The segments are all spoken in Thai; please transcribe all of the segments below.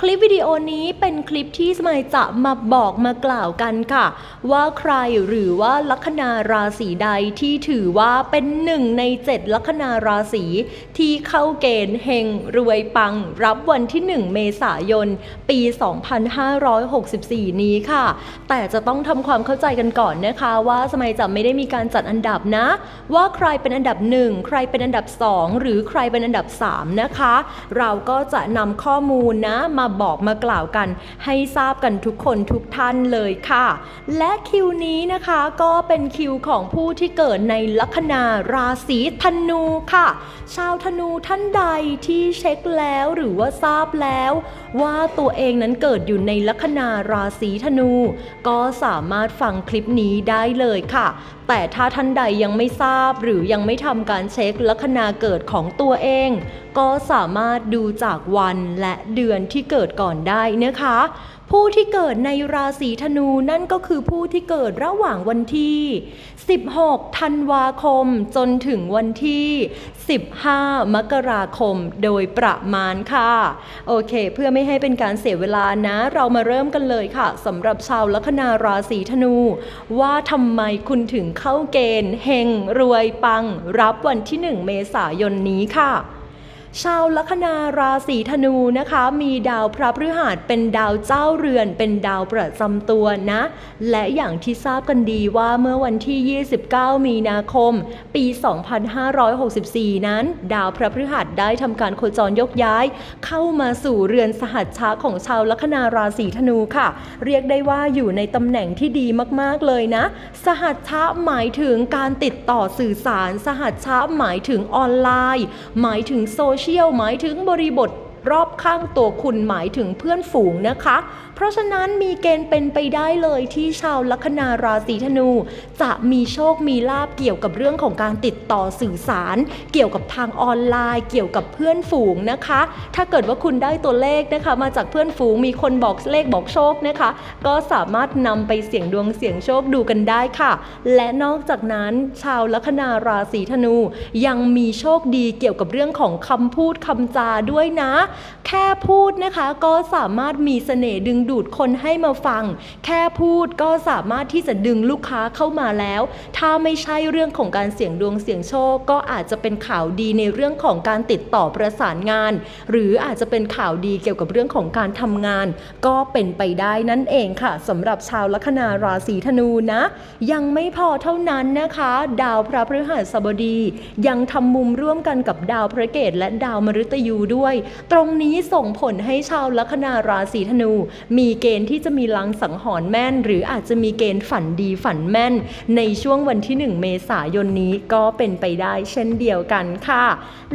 คลิปวิดีโอนี้เป็นคลิปที่สมัยจะมาบอกมากล่าวกันค่ะ ว่าใครหรือว่าลัคนาราศีใดที่ถือว่าเป็นหนึ่งในเจ็ดลัคนาราศีที่เข้าเกณฑ์เฮงรวยปัง รับวันที่ 1 เมษายน ปี 2564 นี้ค่ะ แต่จะต้องทำความเข้าใจกันก่อนนะคะว่าสมัยจะไม่ได้มีการจัดอันดับนะ ว่าใครเป็นอันดับ 1 ใครเป็นอันดับ 2 หรือใครเป็นอันดับ 3 นะคะ เราก็จะนำข้อมูลนะมาบอกมากล่าวกัน ให้ทราบกันทุกคนทุกท่านเลยค่ะ และคิวนี้นะคะก็เป็นคิวของผู้ที่เกิดในลัคนาราศีธนูค่ะ ชาวธนูท่านใดที่เช็คแล้วหรือว่าทราบแล้ว ว่าตัวเองนั้นเกิดอยู่ในลัคนาราศีธนู ก็สามารถฟังคลิปนี้ได้เลยค่ะ แต่ถ้าท่านใดยังไม่ทราบหรือยังไม่ทำการเช็คลัคนาเกิดของตัวเอง ก็สามารถดูจากวันและเดือนที่เเกิดก่อนได้นะคะ ผู้ที่เกิดในราศีธนูนั่นก็คือผู้ที่เกิดระหว่างวันที่ 16 ธันวาคมจนถึงวันที่ 15 มกราคมโดยประมาณค่ะ โอเค เพื่อไม่ให้เป็นการเสียเวลานะ เรามาเริ่มกันเลยค่ะสำหรับชาวลัคนาราศีธนู ว่าทำไมคุณถึงเข้าเกณฑ์เฮงรวยปัง รับวันที่ 1 เมษายนนี้ค่ะ ชาวลัคนาราศีธนูนะคะ มีดาวพระพฤหัสเป็นดาวเจ้าเรือน เป็นดาวประจำตัวนะ และอย่างที่ทราบกันดีว่าเมื่อวันที่ 29 มีนาคม ปี 2564 นั้น ดาวพระพฤหัสได้ทำการโคจรยกย้าย เข้ามาสู่เรือนสหัชชะของชาวลัคนาราศีธนูค่ะ เรียกได้ว่าอยู่ในตำแหน่งที่ดีมากๆเลยนะ สหัชชะหมายถึงการติดต่อสื่อสาร สหัชชะหมายถึงออนไลน์ หมายถึงโซเชียลหมายถึงบริบท รอบข้างตัวคุณหมายถึงเพื่อนฝูงนะคะ เพราะฉะนั้นมีเกณฑ์เป็นไปได้เลยที่ชาวลัคนาราศีธนู จะมีโชคมีลาบเกี่ยวกับเรื่องของการติดต่อสื่อสาร เกี่ยวกับทางออนไลน์ เกี่ยวกับเพื่อนฝูงนะคะ ถ้าเกิดว่าคุณได้ตัวเลขนะคะ มาจากเพื่อนฝูงมีคนบอกเลขบอกโชคนะคะ ก็สามารถนำไปเสี่ยงดวงเสี่ยงโชคดูกันได้ค่ะ และนอกจากนั้นชาวลัคนาราศีธนู ยังมีโชคดีเกี่ยวกับเรื่องของคำพูดคำจาด้วยนะแค่พูดนะคะก็สามารถมีเสน่ห์ดึงดูดคนให้มาฟัง แค่พูดก็สามารถที่จะดึงลูกค้าเข้ามาแล้ว ถ้าไม่ใช่เรื่องของการเสี่ยงดวงเสี่ยงโชค ก็อาจจะเป็นข่าวดีในเรื่องของการติดต่อประสานงาน หรืออาจจะเป็นข่าวดีเกี่ยวกับเรื่องของการทำงาน ก็เป็นไปได้นั่นเองค่ะสำหรับชาวลัคนาราศีธนูนะ ยังไม่พอเท่านั้นนะคะ ดาวพระพฤหัสบดี ยังทำมุมร่วมกันกับดาวพระเกตและดาวมฤตยูด้วย ตรงงนี้ส่งผลให้ชาวลัคนาราศีธนู มีเกณฑ์ที่จะมีลังสังหรณ์แม่น หรืออาจจะมีเกณฑ์ฝันดีฝันแม่น ในช่วงวันที่ 1 เมษายนนี้ก็เป็นไปได้เช่นเดียวกันค่ะ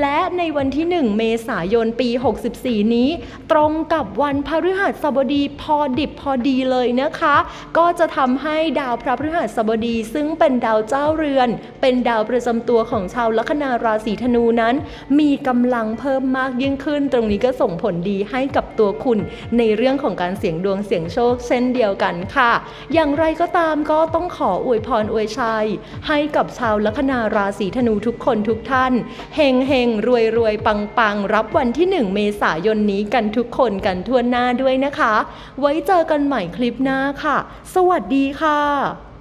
และในวันที่ 1 เมษายนปี 64 นี้ ตรงกับวันพฤหัสบดีพอดิบพอดีเลยนะคะ ก็จะทำให้ดาวพระพฤหัสบดีซึ่งเป็นดาวเจ้าเรือน เป็นดาวประจำตัวของชาวลัคนาราศีธนูนั้น มีกำลังเพิ่มมากยิ่งขึ้นตรงนี้ก็ส่งผลดีให้กับตัวคุณในเรื่องของการเสี่ยงดวงเสี่ยงโชค เช่นเดียวกันค่ะ อย่างไรก็ตามก็ต้องขออวยพรอวยชัย ให้กับชาวลัคนาราศีธนูทุกคนทุกท่านเฮงเฮงรวยรวยปังปังรับวันที่ 1 เมษายนนี้กันทุกคนกันทั่วหน้าด้วยนะคะ ไว้เจอกันใหม่คลิปหน้าค่ะ สวัสดีค่ะ